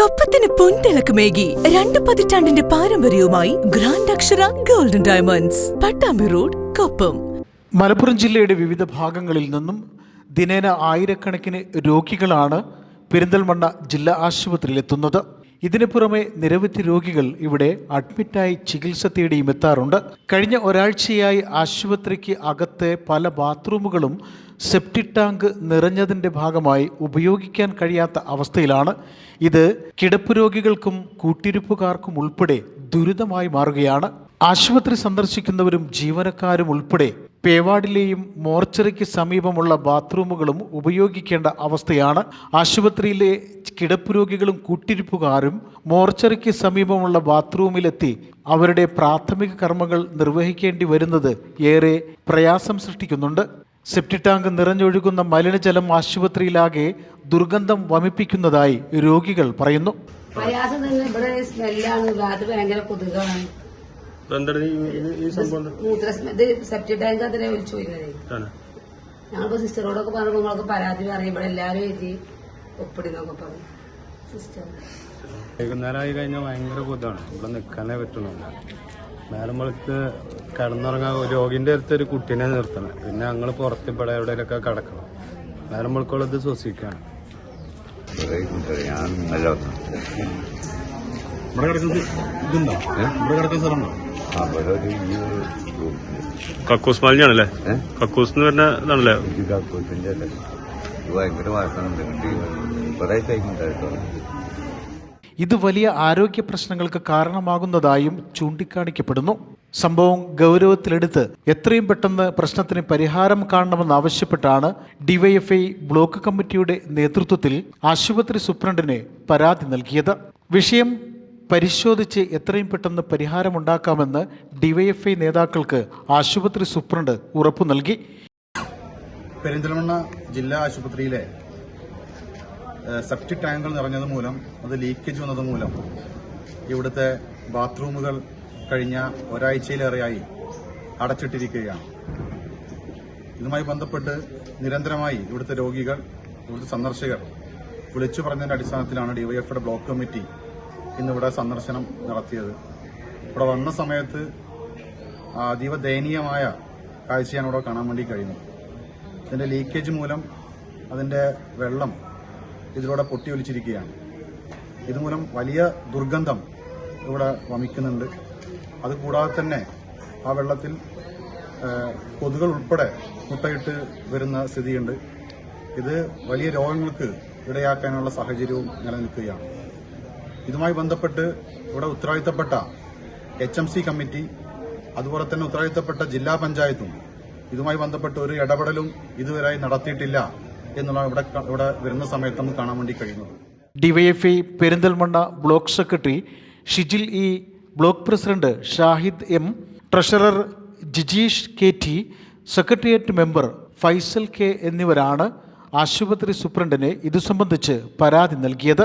കൊപ്പത്തിന് പൊൻതിളക്കമേകി രണ്ട് പതിറ്റാണ്ടിന്റെ പാരമ്പര്യവുമായി grand Akshara golden diamonds Pattambi road Koppam. Malappuram ജില്ലയുടെ വിവിധ ഭാഗങ്ങളിൽ നിന്നും ദിനേന ആയിരക്കണക്കിന് രോഗികളാണ് പെരിന്തൽമണ്ണ ജില്ലാ ആശുപത്രിയിലെത്തുന്നത്. ഇതിനു പുറമെ നിരവധി രോഗികൾ ഇവിടെ അഡ്മിറ്റായി ചികിത്സ തേടിയും എത്താറുണ്ട്. കഴിഞ്ഞ ഒരാഴ്ചയായി ആശുപത്രിക്ക് അകത്തെ പല ബാത്റൂമുകളും സെപ്റ്റിക് ടാങ്ക് നിറഞ്ഞതിന്റെ ഭാഗമായി ഉപയോഗിക്കാൻ കഴിയാത്ത അവസ്ഥയിലാണ്. ഇത് കിടപ്പ് രോഗികൾക്കും കൂട്ടിരിപ്പുകാർക്കും ഉൾപ്പെടെ ദുരിതമായി മാറുകയാണ്. ആശുപത്രി സന്ദർശിക്കുന്നവരും ജീവനക്കാരും ഉൾപ്പെടെ പേവാർഡിലെയും മോർച്ചറിക്ക് സമീപമുള്ള ബാത്റൂമുകളും ഉപയോഗിക്കേണ്ട അവസ്ഥയാണ്. ആശുപത്രിയിലെ കിടപ്പ് രോഗികളും കൂട്ടിരിപ്പുകാരും മോർച്ചറിക്ക് സമീപമുള്ള ബാത്റൂമിലെത്തി അവരുടെ പ്രാഥമിക കർമ്മങ്ങൾ നിർവഹിക്കേണ്ടി വരുന്നത് ഏറെ പ്രയാസം സൃഷ്ടിക്കുന്നുണ്ട്. സെപ്റ്റിക് ടാങ്ക് നിറഞ്ഞൊഴുകുന്ന മലിനജലം ആശുപത്രിയിലാകെ ദുർഗന്ധം വമിപ്പിക്കുന്നതായി രോഗികൾ പറയുന്നു. പ്രയാസം തന്നെ ഇവിടെ സ്മെല്ലാണ്. അത് ഭയങ്കര കൊതുകാണ്. ഇത് സെപ്റ്റി ടാങ്ക് അതിനെ വിളിച്ചു പോയിരുന്നത് ആണ്. ഞങ്ങളിപ്പോ സിസ്റ്ററോടൊക്കെ പറഞ്ഞപ്പോ നിങ്ങൾക്ക് പരാതി പറയും. ഇവിടെ എല്ലാരും എഴുതി ഒപ്പിടുന്നൊക്കെ പറഞ്ഞു സിസ്റ്റർ വൈകുന്നേരമായി കഴിഞ്ഞാൽ ഭയങ്കര കൊതാണ് ഇവിടെ നിക്കാനേ പറ്റുന്നില്ല നേരം വെളുത്ത് കിടന്നുറങ്ങാൻ രോഗിന്റെ അടുത്ത് ഒരു കുട്ടീനെ നിർത്തണം. പിന്നെ ഞങ്ങൾ പുറത്ത് ഇവിടെ എവിടെയൊക്കെ കിടക്കണം. നേരം വെളുക്കുള്ളത് ശ്വസിക്കാണ്. ഞാൻ ഇവിടെ കിടക്കുന്നത് ഇതുണ്ടോ? ഇവിടെ കിടക്കുന്ന സ്ഥലമുണ്ടോ? അവിടെ ഒരു ഈ ഒരു റൂമിൽ കക്കൂസ് മാലിന്യാണല്ലേ? ഏ? കക്കൂസ് എന്ന് പറഞ്ഞ ഇതാണല്ലേ? അല്ലേ? ഇത് ഭയങ്കര വാസനുണ്ട് കുറെ കഴിഞ്ഞിട്ടായിട്ടോ ഇത് വലിയ ആരോഗ്യ പ്രശ്നങ്ങൾക്ക് കാരണമാകുന്നതായും ചൂണ്ടിക്കാണിക്കപ്പെടുന്നു. സംഭവം ഗൗരവത്തിലെടുത്ത് എത്രയും പെട്ടെന്ന് പ്രശ്നത്തിന് പരിഹാരം കാണണമെന്നാവശ്യപ്പെട്ടാണ് ഡിവൈഎഫ്ഐ ബ്ലോക്ക് കമ്മിറ്റിയുടെ നേതൃത്വത്തിൽ ആശുപത്രി സൂപ്രണ്ടിന് പരാതി നൽകിയത്. വിഷയം പരിശോധിച്ച് എത്രയും പെട്ടെന്ന് പരിഹാരമുണ്ടാക്കാമെന്ന് ഡിവൈഎഫ്ഐ നേതാക്കൾക്ക് ആശുപത്രി സൂപ്രണ്ട് ഉറപ്പു നൽകി. പെരിന്തൽമണ്ണ ജില്ലാ ആശുപത്രിയിലെ സെപ്റ്റിക് ടാങ്കുകൾ നിറഞ്ഞത് മൂലം അത് ലീക്കേജ് വന്നത് മൂലം ഇവിടുത്തെ ബാത്റൂമുകൾ കഴിഞ്ഞ ഒരാഴ്ചയിലേറെയായി അടച്ചിട്ടിരിക്കുകയാണ്. ഇതുമായി ബന്ധപ്പെട്ട് നിരന്തരമായി ഇവിടുത്തെ രോഗികൾ ഇവിടുത്തെ സന്ദർശകർ വിളിച്ചു പറഞ്ഞതിന്റെ അടിസ്ഥാനത്തിലാണ് ഡിവൈഎഫ്ഐയുടെ ബ്ലോക്ക് കമ്മിറ്റി ഇന്നിവിടെ സന്ദർശനം നടത്തിയത്. ഇവിടെ വന്ന സമയത്ത് അതീവ ദയനീയമായ കാഴ്ചയാണ് ഇവിടെ കാണാൻ വേണ്ടി കഴിയുന്നത്. ഇതിന്റെ ലീക്കേജ് മൂലം അതിന്റെ വെള്ളം ഇതിലൂടെ പൊട്ടി ഒലിച്ചിരിക്കുകയാണ്. ഇതുമൂലം വലിയ ദുർഗന്ധം ഇവിടെ വമിക്കുന്നുണ്ട്. അതുകൂടാതെ തന്നെ ആ വെള്ളത്തിൽ കൊതുകൾ ഉൾപ്പെടെ മുട്ടയിട്ട് വരുന്ന സ്ഥിതിയുണ്ട്. ഇത് വലിയ രോഗങ്ങൾക്ക് ഇടയാക്കാനുള്ള സാഹചര്യവും നിലനിൽക്കുകയാണ്. ഇതുമായി ബന്ധപ്പെട്ട് ഇവിടെ ഉത്തരവാദിത്തപ്പെട്ട എച്ച് എം സി കമ്മിറ്റി അതുപോലെ തന്നെ ഉത്തരവാദിത്തപ്പെട്ട ജില്ലാ പഞ്ചായത്തും ഇതുമായി ബന്ധപ്പെട്ട് ഒരു ഇടപെടലും ഇതുവരെ നടത്തിയിട്ടില്ല എന്നുള്ള ഇവിടെ ഇവിടെ വരുന്ന സമയത്ത് നമുക്ക് കാണാൻ വേണ്ടി കഴിയുന്നത്. DYFI Perinthalmanna block secretary Shijil E block president Shahid M treasurer Jijeesh K T secretariat member Faisal K എന്നിവരാണ് ആശുപത്രി സൂപ്രണ്ടിന് ഇതു സംബന്ധിച്ച് പരാതി നൽകിയത്.